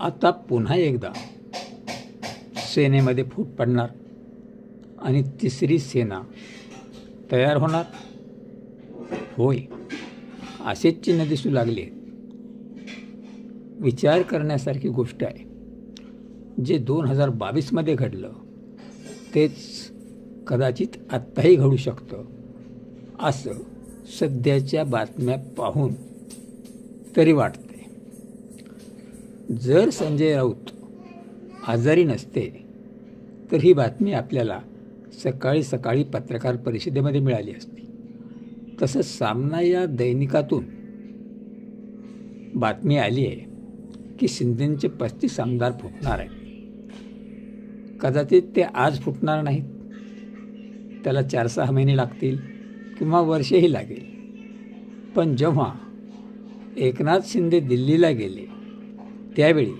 आता पुन्हा एकदा सेनेमध्ये फूट पडणार आणि तिसरी सेना तयार होणार. होय असेच चिन्ह दिसू लागले. विचार करण्यासारखी गोष्ट आहे. जे दोन हजार बावीसमध्ये घडलं तेच कदाचित आत्ताही घडू शकतं. असं सध्याच्या बातम्या पाहून तरी वाटतं. जर संजय राऊत आजारी नसते तर ही बातमी आपल्याला सकाळी सकाळी पत्रकार परिषदेमध्ये मिळाली असती. तसंच सामना या दैनिकातून बातमी आली आहे की शिंदेचे पस्तीस आमदार फुटणार आहेत. कदाचित ते आज फुटणार नाहीत. त्याला चार सहा महिने लागतील किंवा वर्षही लागेल. पण जेव्हा एकनाथ शिंदे दिल्लीला गेले त्यावेळी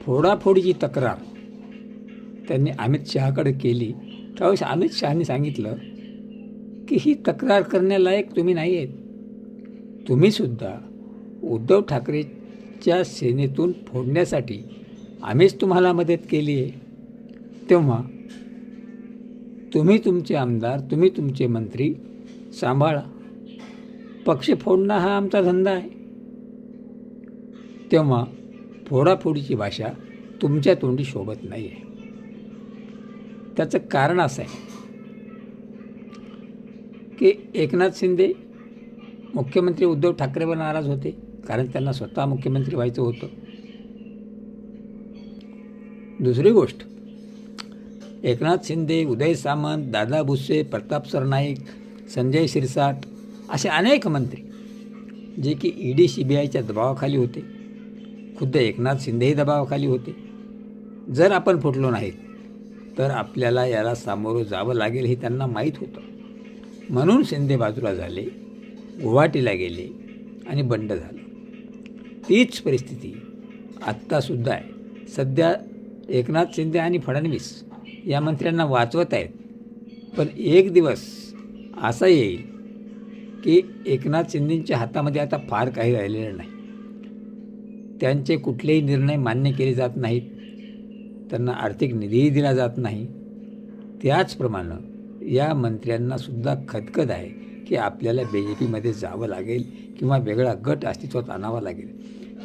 फोडाफोडीची तक्रार त्यांनी अमित शहाकडे केली त्यावेळेस अमित शहाने सांगितलं की ही तक्रार करण्यालायक तुम्ही नाही आहेत तुम्हीसुद्धा उद्धव ठाकरेच्या सेनेतून फोडण्यासाठी आम्हीच तुम्हाला मदत केली आहे. तेव्हा तुम्ही तुमचे आमदार तुम्ही तुमचे मंत्री सांभाळा. पक्ष फोडणं हा आमचा धंदा आहे. तेव्हा फोडाफोडीची भाषा तुमच्या तोंडी शोभत नाही आहे त्याचं कारण असं आहे की एकनाथ शिंदे मुख्यमंत्री उद्धव ठाकरेवर नाराज होते कारण त्यांना स्वतः मुख्यमंत्री व्हायचं होतं. दुसरी गोष्ट एकनाथ शिंदे उदय सामंत दादा भुसे प्रताप सरनाईक संजय शिरसाट असे अनेक मंत्री जे की ई डी सी बी आयच्या दबावाखाली होते. खुद्द एकनाथ शिंदेही दबावाखाली होते. जर आपण फुटलो नाहीत तर आपल्याला याला सामोरं जावं लागेल हे त्यांना माहीत होतं. म्हणून शिंदे बाजूला झाले गुवाहाटीला गेले आणि बंड झालं. तीच परिस्थिती आत्तासुद्धा आहे. सध्या एकनाथ शिंदे आणि फडणवीस या मंत्र्यांना वाचवत आहेत. पण एक दिवस असा येईल की एकनाथ शिंदेंच्या हातामध्ये आता फार काही राहिलेलं नाही. त्यांचे कुठलेही निर्णय मान्य केले जात नाहीत. त्यांना आर्थिक निधीही दिला जात नाही. त्याचप्रमाणे या मंत्र्यांनासुद्धा खदखद आहे की आपल्याला बी जे पीमध्ये जावं लागेल किंवा वेगळा गट अस्तित्वात आणावा लागेल.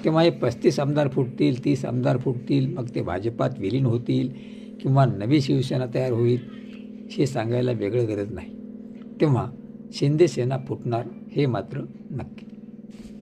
तेव्हा हे पस्तीस आमदार फुटतील तीस आमदार फुटतील मग ते भाजपात विलीन होतील किंवा नवी शिवसेना तयार होईल हे सांगायला वेगळं गरज नाही. तेव्हा शिंदे सेना फुटणार हे मात्र नक्की.